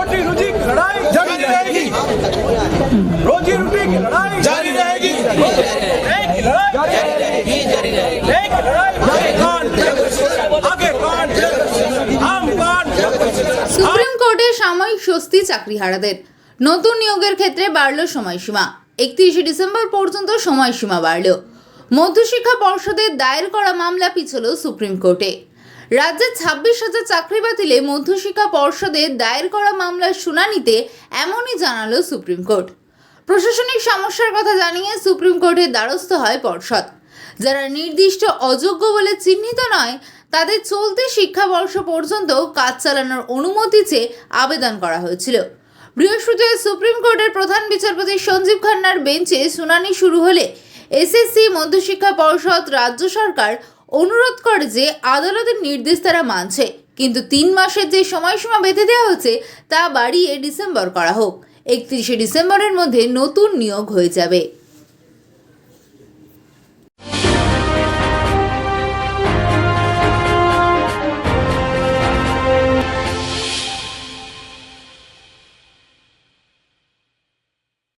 रोजी रोजी लड़ाई जारी रहेगी। रोजी रोटी की लड़ाई जारी रहेगी। সুপ্রিম কোর্টে সাময়িক স্বস্তি চাকরিহারাদের। নতুন নিয়োগের ক্ষেত্রে বাড়ল সময়সীমা। একত্রিশে ডিসেম্বর পর্যন্ত সময়সীমা বাড়ল। মধ্যশিক্ষা পর্ষদের দায়ের করা মামলা পিছল সুপ্রিম কোর্টে। রাজ্যের ছাব্বিশ হাজার চাকরি বাতিলে মধ্যশিক্ষা পর্ষদের দায়ের করা মামলার শুনানিতে এমনই জানালো সুপ্রিম কোর্ট। প্রশাসনিক সমস্যার কথা জানিয়ে সুপ্রিম কোর্টের দ্বারস্থ হয় পর্ষদ। যারা নির্দিষ্ট অযোগ্য বলে চিহ্নিত নয়, তাদের চলতি শিক্ষাবর্ষ পর্যন্ত কাজ চালানোর অনুমতি চেয়ে আবেদন করা হয়েছিল। বৃহস্পতিবার সুপ্রিম কোর্টের প্রধান বিচারপতি সঞ্জীব খান্নার বেঞ্চে শুনানি শুরু হলে এসএসসি মধ্যশিক্ষা পর্ষদ রাজ্য সরকার অনুরোধ করে যে আদালতের নির্দেশ তারা মানছে, কিন্তু তিন মাসের যে সময়সীমা বেঁধে দেওয়া হয়েছে, তা বাড়িয়ে ডিসেম্বর করা হোক। একত্রিশে ডিসেম্বরের মধ্যে নতুন নিয়োগ হয়ে যাবে।